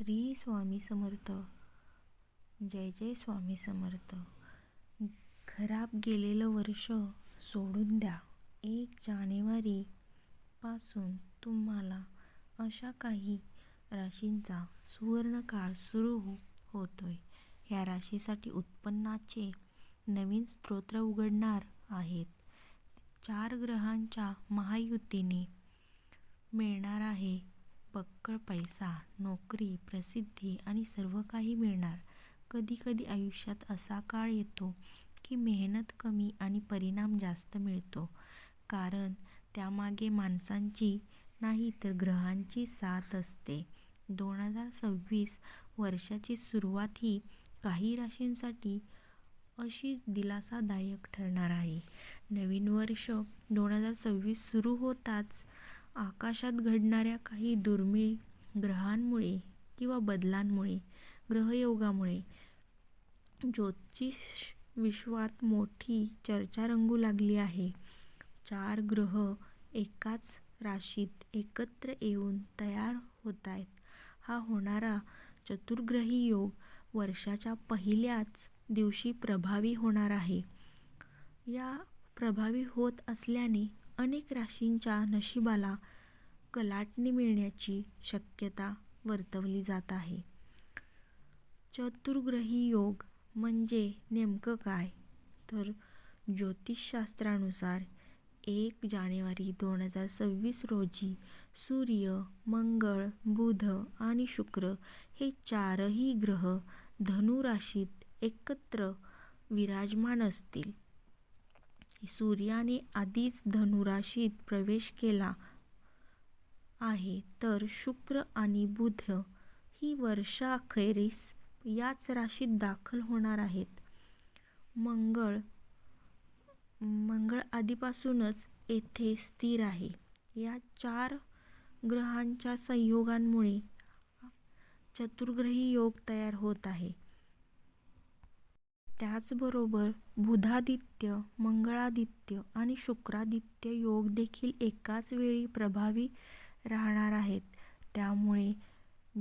श्री स्वामी समर्थ. जय जय स्वामी समर्थ. खराब गेलेलं वर्ष सोडून द्या. एक जानेवारी पासून तुम्हाला अशा काही राशींचा सुवर्णकाळ सुरू हो होतोय. या राशीसाठी उत्पन्नाचे नवीन स्त्रोत्र उघडणार आहेत. चार ग्रहांच्या महायुतीने मिळणार आहे पक्कळ पैसा नोकरी प्रसिद्धी आणि सर्व काही मिळणार. कधी कधी आयुष्यात असा काळ येतो की मेहनत कमी आणि परिणाम जास्त मिळतो. कारण त्यामागे माणसांची नाही तर ग्रहांची साथ असते. दोन हजार सव्वीस वर्षाची सुरुवात ही काही राशींसाठी अशी दिलासादायक ठरणार आहे. नवीन वर्ष दोन हजार सव्वीस सुरू होताच आकाशात घडणाऱ्या काही दुर्मिळ ग्रहांमुळे किंवा बदलांमुळे ग्रहयोगामुळे ज्योतिष विश्वात मोठी चर्चा रंगू लागली आहे. चार ग्रह एकाच राशीत एकत्र येऊन तयार होत आहेत हा होणारा चतुर्ग्रही योग वर्षाच्या पहिल्याच दिवशी प्रभावी होणार आहे. या प्रभावी होत असल्याने अनेक राशींच्या नशिबाला कलाटणी मिळण्याची शक्यता वर्तवली जात आहे. चतुर्ग्रही योग म्हणजे नेमकं काय? तर ज्योतिषशास्त्रानुसार एक जानेवारी दोन हजार सव्वीस रोजी सूर्य मंगळ बुध आणि शुक्र हे चारही ग्रह धनु राशीत एकत्र विराजमान असतील. सूर्याने आधीच धनुराशीत प्रवेश केला आहे. तर शुक्र आणि बुध ही वर्षाखेरीस याच राशीत दाखल होणार आहेत. मंगळ मंगळ आधीपासूनच येथे स्थिर आहे. या चार ग्रहांच्या संयोगांमुळे चतुर्ग्रही योग तयार होत आहे. त्याचबरोबर बुधादित्य मंगळादित्य आणि शुक्रादित्य योग देखील एकाच वेळी प्रभावी राहणार आहेत. त्यामुळे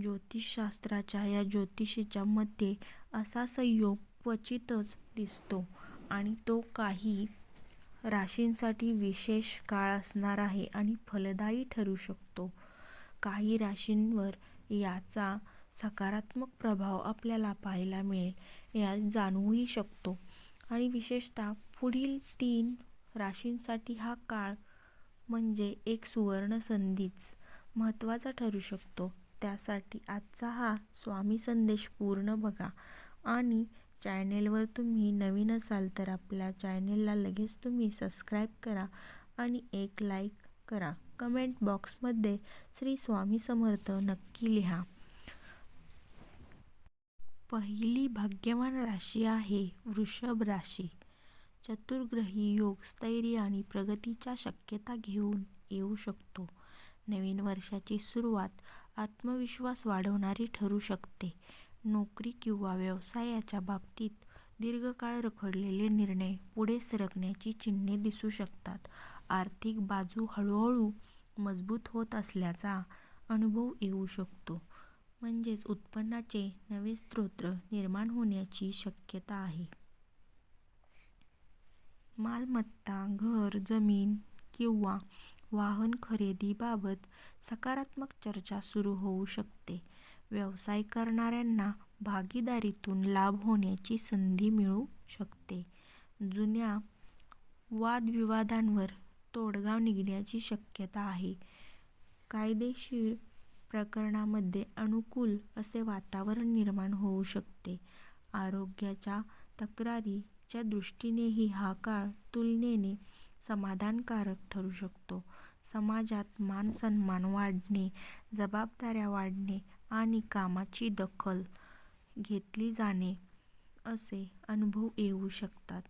ज्योतिषशास्त्राच्या या ज्योतिषीच्या मध्ये असा संयोग क्वचितच दिसतो आणि तो काही राशींसाठी विशेष काळ असणार आहे आणि फलदायी ठरू शकतो. काही राशींवर याचा सकारात्मक प्रभाव आपल्याला पाहायला मिळेल. या जाणवूही शकतो. आणि विशेषतः पुढील तीन राशींसाठी हा काळ म्हणजे एक सुवर्ण संधीच महत्त्वाचा ठरू शकतो. त्यासाठी आजचा हा स्वामी संदेश पूर्ण बघा. आणि चॅनेलवर तुम्ही नवीन असाल तर आपल्या चॅनेलला लगेच तुम्ही सबस्क्राईब करा आणि एक लाईक करा. कमेंट बॉक्समध्ये श्री स्वामी समर्थ नक्की लिहा. पहिली भाग्यवान राशी आहे वृषभ राशी. चतुर्ग्रही योग स्थैर्य आणि प्रगतीच्या शक्यता घेऊन येऊ शकतो. नवीन वर्षाची सुरुवात आत्मविश्वास वाढवणारी ठरू शकते. नोकरी किंवा व्यवसायाच्या बाबतीत दीर्घकाळ रखडलेले निर्णय पुढे सरकण्याची चिन्हे दिसू शकतात. आर्थिक बाजू हळूहळू मजबूत होत असल्याचा अनुभव येऊ शकतो. म्हणजेच उत्पन्नाचे नवे स्रोत निर्माण होण्याची शक्यता आहे. मालमत्ता घर जमीन किंवा वाहन खरेदीबाबत सकारात्मक चर्चा सुरू होऊ शकते. व्यवसाय करणाऱ्यांना भागीदारीतून लाभ होण्याची संधी मिळू शकते. जुन्या वादविवादांवर तोडगा निघण्याची शक्यता आहे. कायदेशीर प्रकरणांमध्ये अनुकूल असे वातावरण निर्माण होऊ शकते. आरोग्याच्या तक्रारीच्या दृष्टीनेही हा काळ तुलनेने समाधानकारक ठरू शकतो. समाजात मानसन्मान वाढणे जबाबदाऱ्या वाढणे आणि कामाची दखल घेतली जाणे असे अनुभव येऊ शकतात.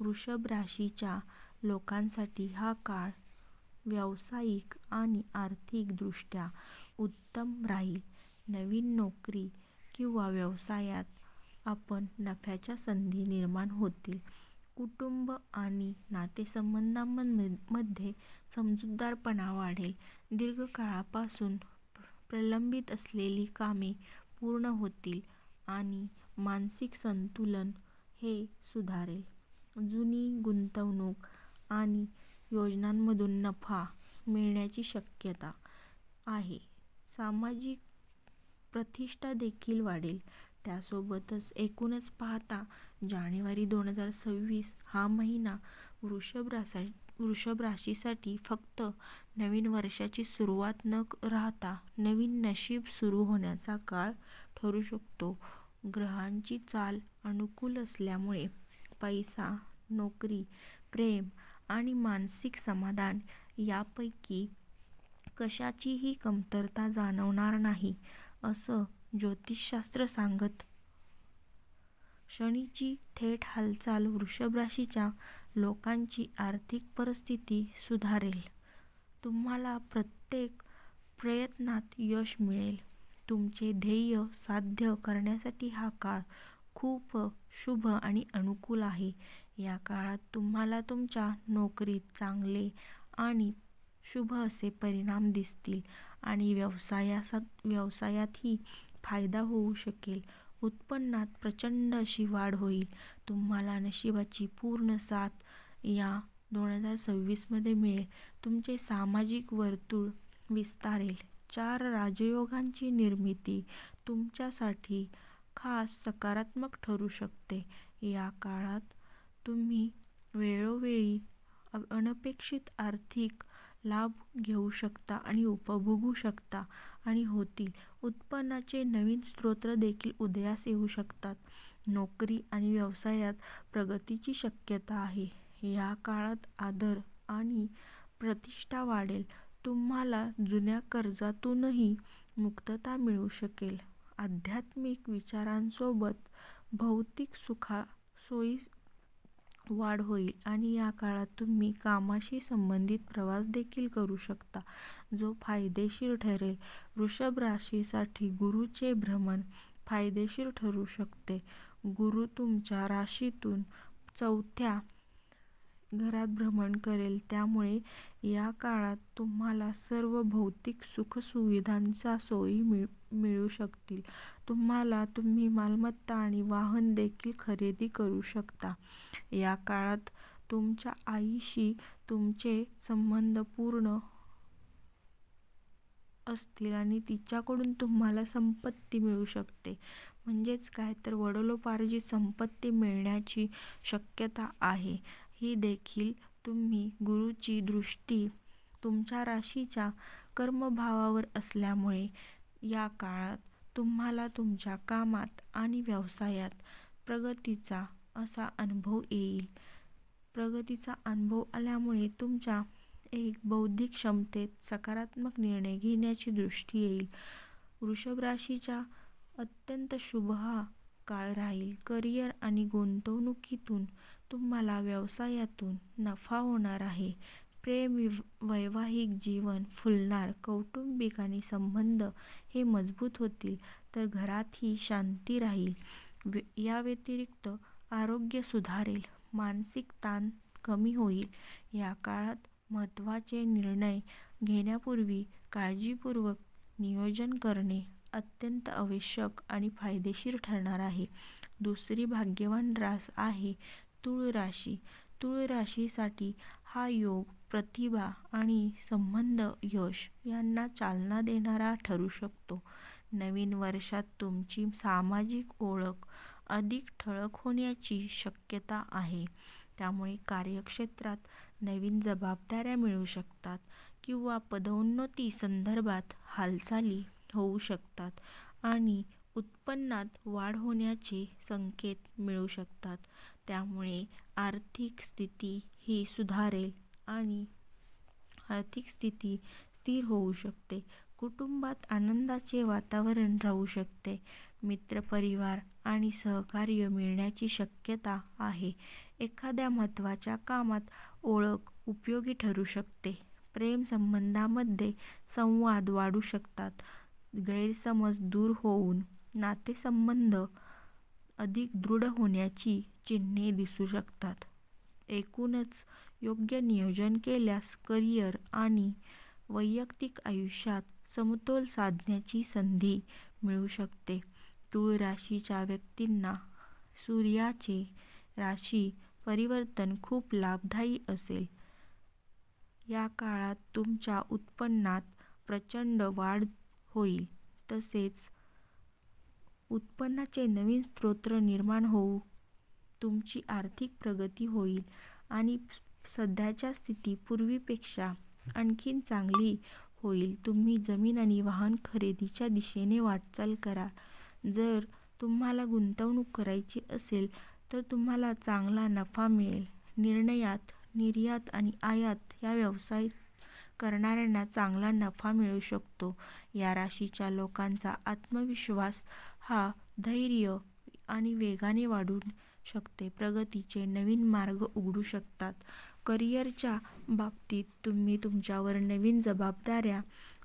वृषभ राशीच्या लोकांसाठी हा काळ व्यावसायिक आणि आर्थिक दृष्ट्या उत्तम राहील नवीन नोकरी किंवा व्यवसायात आपण नफ्याच्या संधी निर्माण होतील कुटुंब आणि नातेसंबंधांमध्ये समजूतदारपणा वाढेल दीर्घकाळापासून प्रलंबित असलेली कामे पूर्ण होतील आणि मानसिक संतुलन हे सुधारेल. जुनी गुंतवणूक आणि योजनांमधून नफा मिळण्याची शक्यता आहे. सामाजिक प्रतिष्ठा देखील वाढेल. त्यासोबतच एकूणच पाहता जानेवारी दोन हजार सव्वीस हा महिना वृषभ राशीसाठी फक्त नवीन वर्षाची सुरुवात न राहता नवीन नशीब सुरू होण्याचा काळ ठरू शकतो. ग्रहांची चाल अनुकूल असल्यामुळे पैसा, नोकरी, प्रेम आणि मानसिक समाधान यापैकी कशाचीही कमतरता जाणवणार नाही, असं ज्योतिषशास्त्र सांगतं. शनीची थेट हालचाल वृषभ राशीच्या लोकांची आर्थिक परिस्थिती सुधारेल. तुम्हाला प्रत्येक प्रयत्नात यश मिळेल. तुमचे ध्येय साध्य करण्यासाठी हा काळ खूप शुभ आणि अनुकूल आहे. या काळात तुम्हाला तुमच्या नोकरीत चांगले आणि शुभ असे परिणाम दिसतील आणि व्यवसायातही फायदा होऊ शकेल. उत्पन्नात प्रचंड अशी वाढ होईल. तुम्हाला नशिबाची पूर्ण साथ या दोन हजार सव्वीसमध्ये मिळेल. तुमचे सामाजिक वर्तुळ विस्तारेल. चार राजयोगांची निर्मिती तुमच्यासाठी खास सकारात्मक ठरू शकते. या काळात तुम्ही वेळोवेळी अनपेक्षित आर्थिक लाभ घेऊ शकता आणि उपभोगू शकता आणि होतील. उत्पन्नाचे नवीन स्रोत देखील उदयास येऊ शकतात. नोकरी आणि व्यवसायात प्रगतीची शक्यता आहे. या काळात आदर आणि प्रतिष्ठा वाढेल. तुम्हाला जुन्या कर्जातूनही मुक्तता मिळू शकेल. आध्यात्मिक विचारांसोबत भौतिक सुखसोयीत वाढ होईल आणि या काळात तुम्ही कामाशी संबंधित प्रवास देखील करू शकता, जो फायदेशीर ठरेल. वृषभ राशीसाठी गुरुचे भ्रमण फायदेशीर ठरू शकते. गुरु तुमच्या राशीतून चौथ्या घरात भ्रमण करेल त्यामुळे या काळात तुम्हाला सर्व भौतिक सुखसुविधांचा सोयी मिळ मिळू शकतील. तुम्हाला तुम्ही मालमत्ता आणि वाहन देखील खरेदी करू शकता. या काळात तुमच्या आईशी तुमचे संबंध पूर्ण असतील आणि तिच्याकडून तुम्हाला संपत्ती मिळू शकते. म्हणजेच काय तर वडिलोपार्जित संपत्ती मिळण्याची शक्यता आहे. ही देखील तुम्ही गुरुची दृष्टी तुमच्या राशीच्या कर्मभावावर असल्यामुळे या काळात तुम्हाला तुमच्या कामात आणि व्यवसायात प्रगतीचा असा अनुभव येईल. प्रगतीचा अनुभव आल्यामुळे तुमच्या एक बौद्धिक क्षमतेत सकारात्मक निर्णय घेण्याची दृष्टी येईल. वृषभ राशीच्या अत्यंत शुभ हा काळ राहील. करिअर आणि गुंतवणुकीतून तुम्हाला व्यवसायातून नफा होणार आहे. प्रेम, वैवाहिक जीवन फुलणार. कौटुंबिक आणि संबंध हे मजबूत होतील तर घरातही शांती राहील. या व्यतिरिक्त आरोग्य सुधारेल. मानसिक ताण कमी होईल. या काळात महत्त्वाचे निर्णय घेण्यापूर्वी काळजीपूर्वक नियोजन करणे अत्यंत आवश्यक आणि फायदेशीर ठरणार आहे. दुसरी भाग्यवान रास आहे तुळ राशी. तुळ राशीसाठी हा योग प्रतिभा आणि संबंध यश यांना चालना देणारा ठरू शकतो. नवीन वर्षात तुमची सामाजिक ओळख अधिक ठळक होण्याची शक्यता आहे. त्यामुळे कार्यक्षेत्रात नवीन जबाबदाऱ्या मिळू शकतात किंवा पदोन्नती संदर्भात हालचाली होऊ शकतात आणि उत्पन्नात वाढ होण्याचे संकेत मिळू शकतात. त्यामुळे आर्थिक स्थिती ही सुधारेल आणि आर्थिक स्थिती स्थिर होऊ शकते. कुटुंबात आनंदाचे वातावरण राहू शकते. मित्रपरिवार आणि सहकार्य मिळण्याची शक्यता आहे. एखाद्या महत्त्वाच्या कामात ओळख उपयोगी ठरू शकते. प्रेमसंबंधामध्ये संवाद वाढू शकतात. गैरसमज दूर होऊन नातेसंबंध अधिक दृढ होण्याची चिन्हे दिसू शकतात. एकूणच योग्य नियोजन केल्यास करिअर आणि वैयक्तिक आयुष्यात समतोल साधण्याची संधी मिळू शकते. तूळ राशीच्या व्यक्तींना सूर्याचे राशी परिवर्तन खूप लाभदायी असेल. या काळात तुमच्या उत्पन्नात प्रचंड वाढ होईल. तसेच उत्पन्नाचे नवीन स्रोत निर्माण होऊ तुमची आर्थिक प्रगती होईल आणि सध्याच्या स्थिती पूर्वीपेक्षा आणखीन चांगली होईल. तुम्ही जमीन आणि वाहन खरेदीच्या दिशेने वाटचाल कराल जर तुम्हाला गुंतवणूक करायची असेल तर तुम्हाला चांगला नफा मिळेल. निर्णयात निर्यात आणि आयात या व्यवसाय करणाऱ्यांना चांगला नफा मिळू शकतो. या राशीच्या लोकांचा आत्मविश्वास हा धैर्य आणि वेगाने वाढू शकते. प्रगतीचे नवीन मार्ग उघडू शकतात. करिअरच्या बाबतीत तुम्ही तुमच्यावर नवीन जबाबदाऱ्या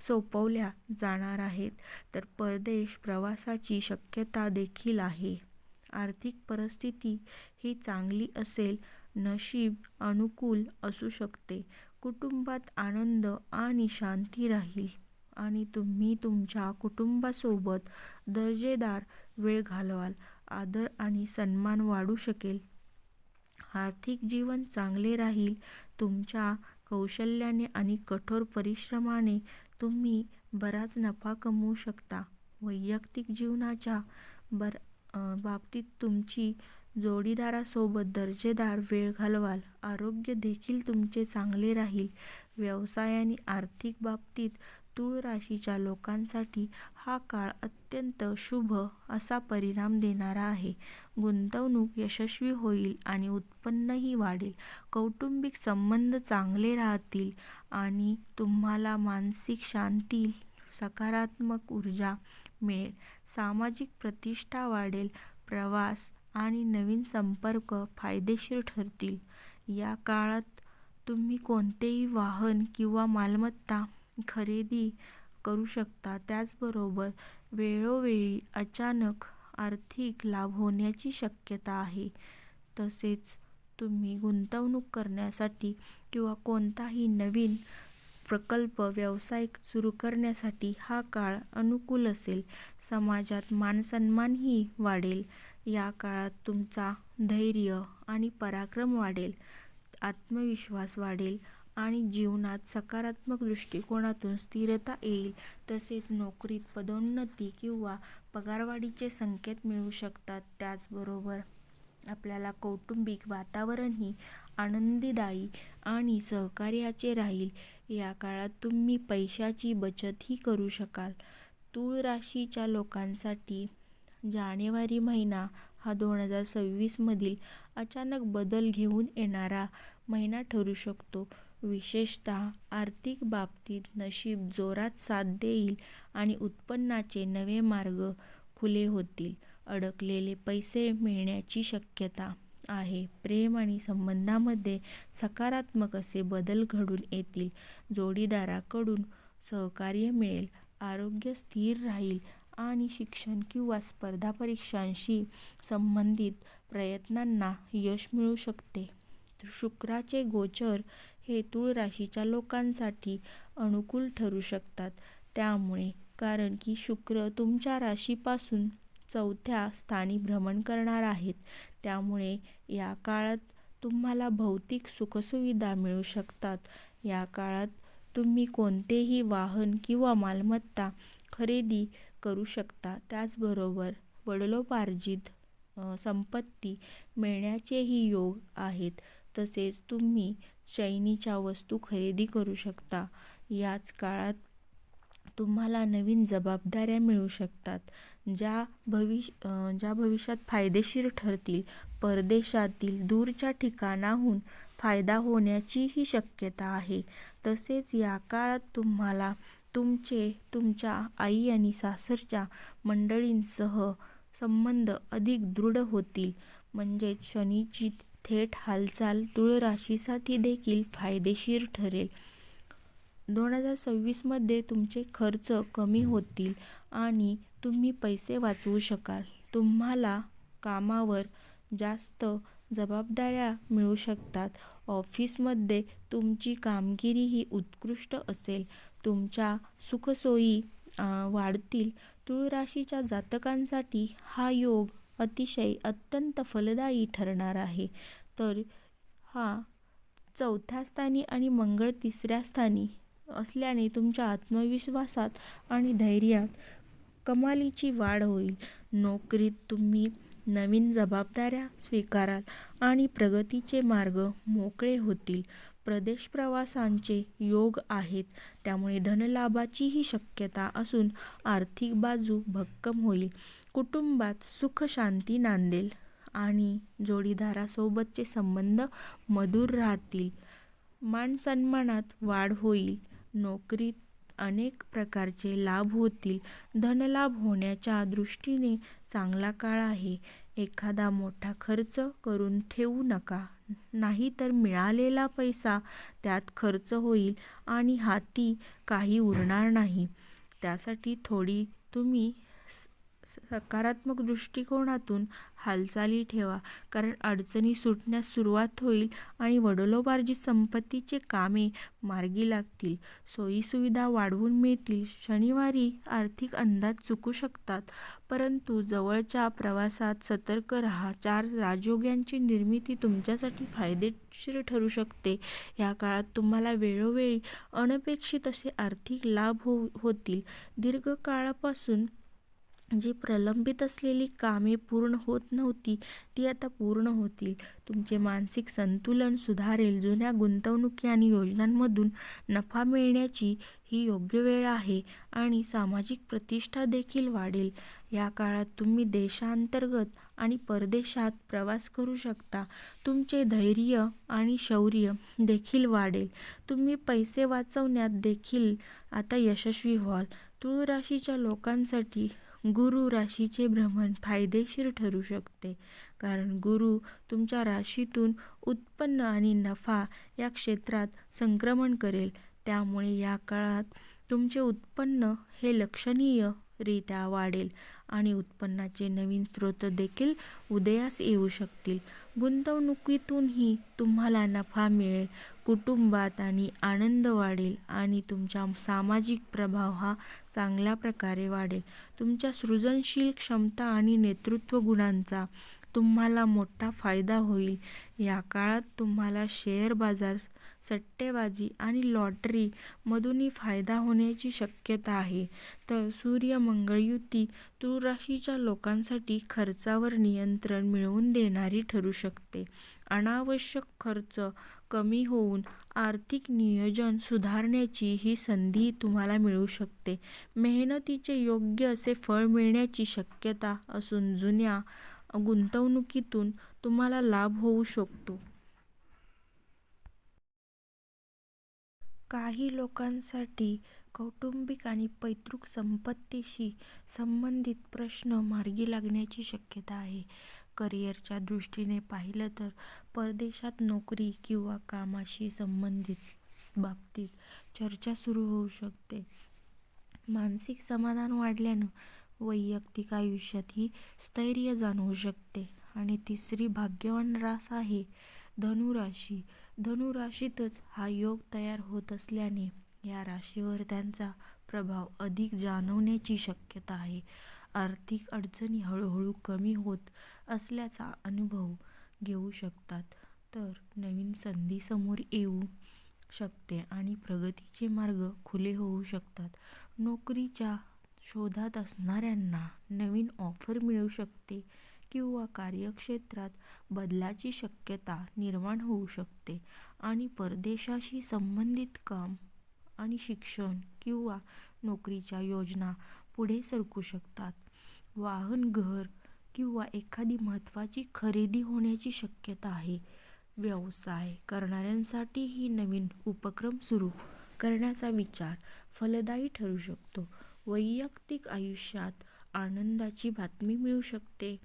सोपवल्या जाणार आहेत. तर परदेश प्रवासाची शक्यता देखील आहे. आर्थिक परिस्थिती ही चांगली असेल नशीब अनुकूल असू शकते. कुटुंबात आनंद आणि शांती राहील. आणि तुम्ही तुमच्या कुटुंबासोबत दर्जेदार वेळ घालवाल. आदर आणि सन्मान वाढू शकेल. आर्थिक जीवन चांगले राहील. तुमच्या कौशल्याने आणि कठोर परिश्रमाने तुम्ही बराच नफा कमवू शकता. वैयक्तिक जीवनाच्या बर बाबतीत तुमची जोडीदारासोबत दर्जेदार वेळ घालवाल. आरोग्य देखील तुमचे चांगले राहील. व्यवसाय आणि आर्थिक बाबतीत तूळ राशीच्या लोकांसाठी हा काळ अत्यंत शुभ असा परिणाम देणारा आहे. गुंतवणूक यशस्वी होईल आणि उत्पन्नही वाढेल. कौटुंबिक संबंध चांगले राहतील आणि तुम्हाला मानसिक शांती सकारात्मक ऊर्जा मिळेल. सामाजिक प्रतिष्ठा वाढेल प्रवास आणि नवीन संपर्क फायदेशीर ठरतील. या काळात तुम्ही कोणतेही वाहन किंवा मालमत्ता खरेदी करू शकता. त्याचबरोबर वेळोवेळी अचानक आर्थिक लाभ होण्याची शक्यता आहे. तसेच तुम्ही गुंतवणूक करण्यासाठी किंवा कोणताही नवीन प्रकल्प व्यवसाय सुरू करण्यासाठी हा काळ अनुकूल असेल. समाजात मानसन्मानही वाढेल. या काळात तुमचा धैर्य आणि पराक्रम वाढेल. आत्मविश्वास वाढेल आणि जीवनात सकारात्मक दृष्टिकोनातून स्थिरता येईल. तसेच नोकरीत पदोन्नती किंवा पगारवाढीचे संकेत मिळू शकतात. त्याचबरोबर आपल्याला कौटुंबिक वातावरणही आनंददायी आणि सहकार्याचे राहील. या काळात तुम्ही पैशाची बचतही करू शकाल. तूळ राशीच्या लोकांसाठी जानेवारी महिना हा दोन हजार सव्वीसमधील अचानक बदल घेऊन येणारा महिना ठरू शकतो. विशेषतः आर्थिक बाबतीत नशीब जोरात साथ देईल आणि उत्पन्नाचे नवे मार्ग खुले होतील. अडकलेले पैसे मिळण्याची शक्यता आहे. प्रेम आणि संबंधामध्ये सकारात्मक असे बदल घडून येतील. जोडीदाराकडून सहकार्य मिळेल आरोग्य स्थिर राहील आणि शिक्षण किंवा स्पर्धा परीक्षांशी संबंधित प्रयत्नांना यश मिळू शकते. शुक्राचे गोचर हे तूळ राशीच्या लोकांसाठी अनुकूल ठरू शकतात. त्यामुळे कारण की शुक्र तुमच्या राशीपासून चौथ्या स्थानी भ्रमण करणार आहेत. त्यामुळे या काळात तुम्हाला भौतिक सुखसुविधा मिळू शकतात. या काळात तुम्ही कोणतेही वाहन किंवा मालमत्ता खरेदी करू शकता. त्याचबरोबर वडिलोपार्जित संपत्ती मिळण्याचेही योग आहेत. तसेच तुम्ही चैनीच्या वस्तू खरेदी करू शकता. याच काळात तुम्हाला नवीन जबाबदाऱ्या मिळू शकतात ज्या भविष्य ज्या भविष्यात फायदेशीर ठरतील. परदेशातील दूरच्या ठिकाणाहून फायदा होण्याचीही शक्यता आहे. तसेच या काळात तुम्हाला तुमचे तुमच्या आई आणि सासरच्या मंडळींसह संबंध अधिक दृढ होतील. म्हणजेच शनीची थेट हालचाल तुळराशीसाठी देखील फायदेशीर ठरेल. दोन हजार सव्वीसमध्ये तुमचे खर्च कमी होतील आणि तुम्ही पैसे वाचवू शकाल. तुम्हाला कामावर जास्त जबाबदाऱ्या मिळू शकतात. ऑफिसमध्ये तुमची कामगिरी ही उत्कृष्ट असेल. तुमच्या सुखसोयी वाढतील. तुळ राशीच्या जातकांसाठी हा योग अतिशय अत्यंत फलदायी ठरणार आहे. तर हा चौथ्या स्थानी आणि मंगळ तिसऱ्या स्थानी असल्याने तुमच्या आत्मविश्वासात आणि धैर्यात कमालीची वाढ होईल. नोकरीत तुम्ही नवीन जबाबदाऱ्या स्वीकाराल आणि प्रगतीचे मार्ग मोकळे होतील. प्रदेश प्रवासांचे योग आहेत त्यामुळे धनलाभाचीही शक्यता असून आर्थिक बाजू भक्कम होईल. कुटुंबात सुख शांती नांदेल. आणि जोडीदारासोबतचे संबंध मधुर राहतील. मानसन्मानात वाढ होईल. नोकरीत अनेक प्रकारचे लाभ होतील. धनलाभ होण्याच्या दृष्टीने चांगला काळ आहे. एखादा मोठा खर्च करून ठेवू नका. नाहीतर मिळालेला पैसा त्यात खर्च होईल आणि हाती काही उरणार नाही. त्यासाठी थोडी तुम्ही सकारात्मक दृष्टिकोनातून हालचाली ठेवा. कारण अडचणी सुटण्यास सुरुवात होईल आणि वडिलोपार्जित संपत्तीचे कामे मार्गी लागतील. सोयीसुविधा वाढवून मिळतील. शनिवारी आर्थिक अंदाज चुकू शकतात. परंतु जवळच्या प्रवासात सतर्क राहा. चार राजयोग्यांची निर्मिती तुमच्यासाठी फायदेशीर ठरू शकते. या काळात तुम्हाला वेळोवेळी अनपेक्षित असे आर्थिक लाभ हो होतील. दीर्घकाळापासून जी प्रलंबित असलेली कामे पूर्ण होत नव्हती ती आता पूर्ण होतील. तुमचे मानसिक संतुलन सुधारेल. जुन्या गुंतवणुकी आणि योजनांमधून नफा मिळण्याची ही योग्य वेळ आहे आणि सामाजिक प्रतिष्ठा देखील वाढेल. या काळात तुम्ही देशांतर्गत आणि परदेशात प्रवास करू शकता. तुमचे धैर्य आणि शौर्य देखील वाढेल. तुम्ही पैसे वाचवण्यात देखील आता यशस्वी व्हाल. तुळ राशीच्या लोकांसाठी गुरु राशीचे भ्रमण फायदेशीर ठरू शकते. कारण गुरु तुमच्या राशीतून उत्पन्न आणि नफा या क्षेत्रात संक्रमण करेल. त्यामुळे या काळात तुमचे उत्पन्न हे लक्षणीयरित्या वाढेल आणि उत्पन्नाचे नवीन स्रोत देखील उदयास येऊ शकतील. गुंतवणुकीतूनही तुम्हाला नफा मिळेल. कुटुंबात आणि आनंद वाढेल आणि तुमचा सामाजिक प्रभाव हा चांगल्या प्रकारे वाढेल. तुमच्या सृजनशील क्षमता आणि नेतृत्व गुणांचा तुम्हाला मोठा फायदा होईल. या काळात तुम्हाला शेअर बाजार सट्टेबाजी आणि लॉटरीमधूनही फायदा होण्याची शक्यता आहे. तर सूर्यमंगळ युती तुळ राशीच्या लोकांसाठी खर्चावर नियंत्रण मिळवून देणारी ठरू शकते. अनावश्यक खर्च कमी होऊन आर्थिक नियोजन सुधारण्याची ही संधी तुम्हाला मिळू शकते. मेहनतीचे योग्य असे फळ मिळण्याची शक्यता असून जुन्या गुंतवणुकीतून तुम्हाला लाभ होऊ शकतो. काही लोकांसाठी कौटुंबिक आणि पैतृक संपत्तीशी संबंधित प्रश्न मार्गी लागण्याची शक्यता आहे. करिअरच्या दृष्टीने पाहिलं तर परदेशात नोकरी किंवा कामाशी संबंधित बाबतीत चर्चा सुरू होऊ शकते. मानसिक समाधान वाढल्यानं वैयक्तिक आयुष्यातही स्थैर्य जाणवू शकते. आणि तिसरी भाग्यवान रास आहे धनुराशी. धनुराशीतच हा योग तयार होत असल्याने या राशीवर त्यांचा प्रभाव अधिक जाणवण्याची शक्यता आहे. आर्थिक अडचणी हळूहळू कमी होत असल्याचा अनुभव घेऊ शकतात. तर नवीन संधी समोर येऊ शकते आणि प्रगतीचे मार्ग खुले होऊ शकतात. नोकरीच्या शोधात असणाऱ्यांना नवीन ऑफर मिळू शकते किंवा कार्यक्षेत्रात बदलाची शक्यता निर्माण होऊ शकते आणि परदेशाशी संबंधित काम आणि शिक्षण किंवा नोकरीच्या योजना पुढे सरकू शकतात. वाहन घर किंवा एखादी महत्त्वाची खरेदी होण्याची शक्यता आहे. व्यवसाय करणाऱ्यांसाठी ही नवीन उपक्रम सुरू करण्याचा विचार फलदायी ठरू शकतो. वैयक्तिक आयुष्यात आनंदाची बातमी मिळू शकते.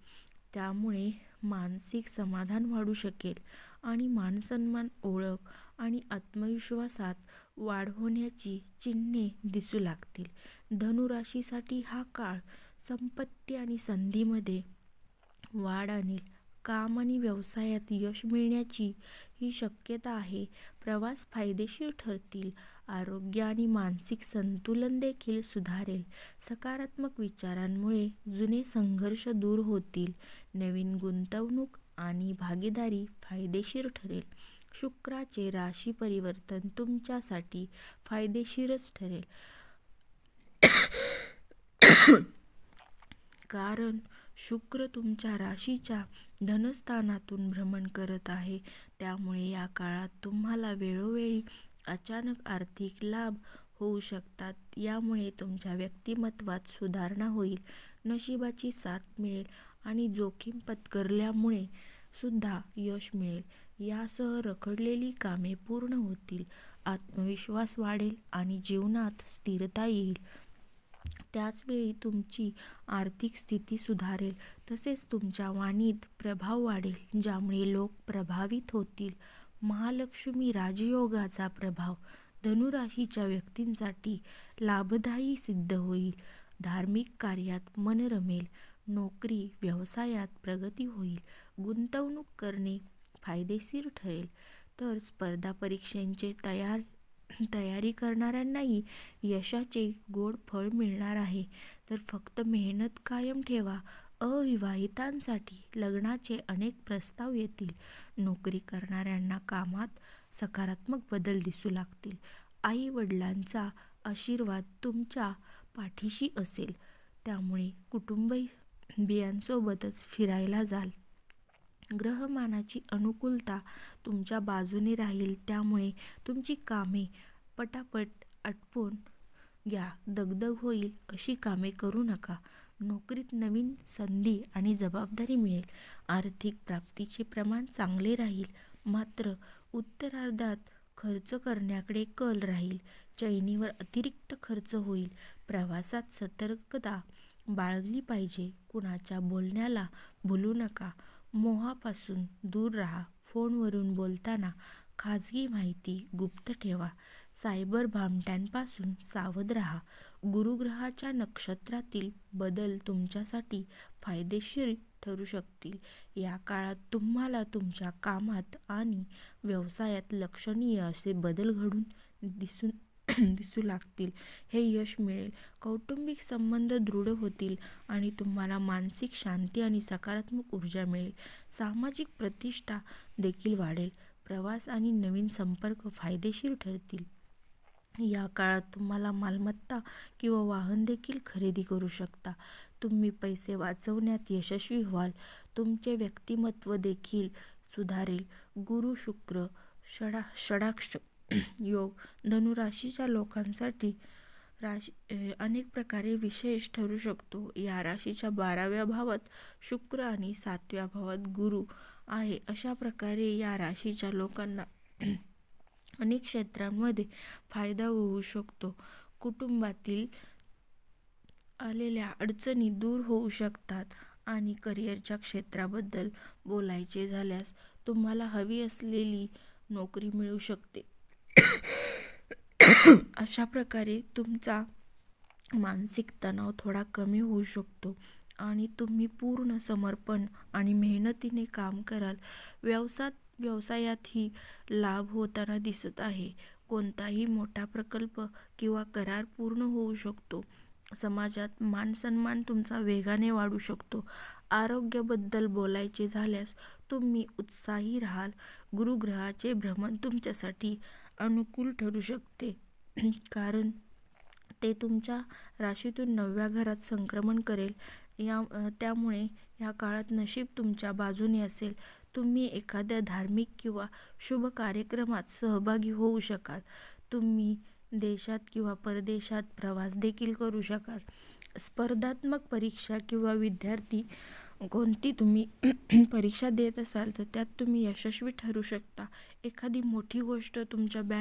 त्यामुळे मानसिक समाधान वाढू शकेल आणि मानसन्मान ओळख आणि आत्मविश्वासात वाढ होण्याची चिन्हे दिसू लागतील. धनुराशीसाठी हा काळ संपत्ती आणि संधीमध्ये वाढ आणेल काम आणि व्यवसायात यश मिळण्याची ही शक्यता आहे. प्रवास फायदेशीर ठरतील. आरोग्य आणि मानसिक संतुलन देखील सुधारेल. सकारात्मक विचारांमुळे जुने संघर्ष दूर होतील. नवीन गुंतवणूक आणि भागीदारी फायदेशीर ठरेल. शुक्राचे राशी परिवर्तन तुमच्यासाठी फायदेशीरच ठरेल. कारण शुक्र तुमच्या राशीच्या धनस्थानातून भ्रमण करत आहे. त्यामुळे या काळात तुम्हाला वेळोवेळी अचानक आर्थिक लाभ होऊ शकतात. यामुळे तुमच्या व्यक्तिमत्वात सुधारणा होईल नशिबाची साथ मिळेल आणि जोखीम पत्करल्यामुळे सुद्धा यश मिळेल. यासह रखडलेली कामे पूर्ण होतील आत्मविश्वास वाढेल आणि जीवनात स्थिरता येईल. त्याचवेळी तुमची आर्थिक स्थिती सुधारेल तसेच तुमच्या वाणीत प्रभाव वाढेल ज्यामुळे लोक प्रभावित होतील. महालक्ष्मी राजयोगाचा प्रभाव धनुराशीच्या व्यक्तींसाठी लाभदायी सिद्ध होईल. धार्मिक कार्यात मन रमेल नोकरी व्यवसायात प्रगती होईल. गुंतवणूक करणे फायदेशीर ठरेल. तर स्पर्धा परीक्षांचे तयार तयारी करणाऱ्यांनाही यशाचे गोड फळ मिळणार आहे. तर फक्त मेहनत कायम ठेवा. अविवाहितांसाठी लग्नाचे अनेक प्रस्ताव येतील. नोकरी करणाऱ्यांना कामात सकारात्मक बदल दिसू लागतील. आई वडिलांचा आशीर्वाद तुमच्या पाठीशी असेल. त्यामुळे कुटुंबियांसोबतच फिरायला जाल. ग्रहमानाची अनुकूलता तुमच्या बाजूने राहील त्यामुळे तुमची कामे पटापट आटपून घ्या. दगदग होईल अशी कामे करू नका. नोकरीत नवीन संधी आणि जबाबदारी मिळेल. आर्थिक प्राप्तीचे प्रमाण चांगले राहील. मात्र उत्तरार्धात खर्च करण्याकडे कल राहील. चैनीवर अतिरिक्त खर्च होईल. प्रवासात सतर्कता बाळगली पाहिजे. कुणाच्या बोलण्याला भुलू नका. मोहापासून दूर राहा. फोनवरून बोलताना खाजगी माहिती गुप्त ठेवा. सायबर भामट्यांपासून सावध राहा. गुरुग्रहाच्या नक्षत्रातील बदल तुमच्यासाठी फायदेशीर ठरू शकतील. या काळात तुम्हाला तुमच्या कामात आणि व्यवसायात लक्षणीय असे बदल घडून दिसून दिसू लागतील. हे यश मिळेल. कौटुंबिक संबंध दृढ होतील आणि तुम्हाला मानसिक शांती आणि सकारात्मक ऊर्जा मिळेल. सामाजिक प्रतिष्ठा देखील वाढेल. प्रवास आणि नवीन संपर्क फायदेशीर ठरतील. या काळात तुम्हाला मालमत्ता किंवा वाहन देखील खरेदी करू शकता. तुम्ही पैसे वाचवण्यात यशस्वी व्हाल. तुमचे व्यक्तिमत्व देखील सुधारेल. गुरु शुक्र षडा षडाक्ष योग. धनुराशीच्या लोकांसाठी राशी अनेक प्रकारे विशेष ठरू शकतो. या राशीच्या बाराव्या भावात शुक्र आणि सातव्या भावात गुरु आहे. अशा प्रकारे या राशीच्या लोकांना अनेक क्षेत्रांमध्ये फायदा होऊ शकतो. कुटुंबातील आलेल्या अडचणी दूर होऊ शकतात आणि करिअरच्या क्षेत्राबद्दल बोलायचे झाल्यास तुम्हाला हवी असलेली नोकरी मिळू शकते. अशा प्रकारे तुमचा मानसिक तणाव थोडा कमी होऊ शकतो आणि तुम्ही पूर्ण समर्पण आणि मेहनतीने काम कराल. व्यवसायात व्यवसायातही लाभ होताना दिसत आहे. कोणताही मोठा प्रकल्प किंवा करार पूर्ण होऊ शकतो. समाजात मानसन्मान तुमचा वेगाने वाढू शकतो. आरोग्याबद्दल बोलायचे झाल्यास तुम्ही उत्साही राहाल. गुरुग्रहाचे भ्रमण तुमच्यासाठी अनुकूल ठरू शकते. कारण ते तुमच्या राशीतून नवव्या घरात संक्रमण करेल. या त्यामुळे या काळात नशीब तुमच्या बाजूने असेल. तुम्ही एखाद्या धार्मिक किंवा शुभ कार्यक्रमात सहभागी होऊ शकाल. तुम्ही देशात किंवा परदेशात प्रवास देखील करू शकाल. स्पर्धात्मक परीक्षा किंवा विद्यार्थी कोणती तुम्ही परीक्षा देत असाल तर त्यात तुम्ही यशस्वी ठरू शकता. एखादी मोठी गोष्ट तुमच्या बॅ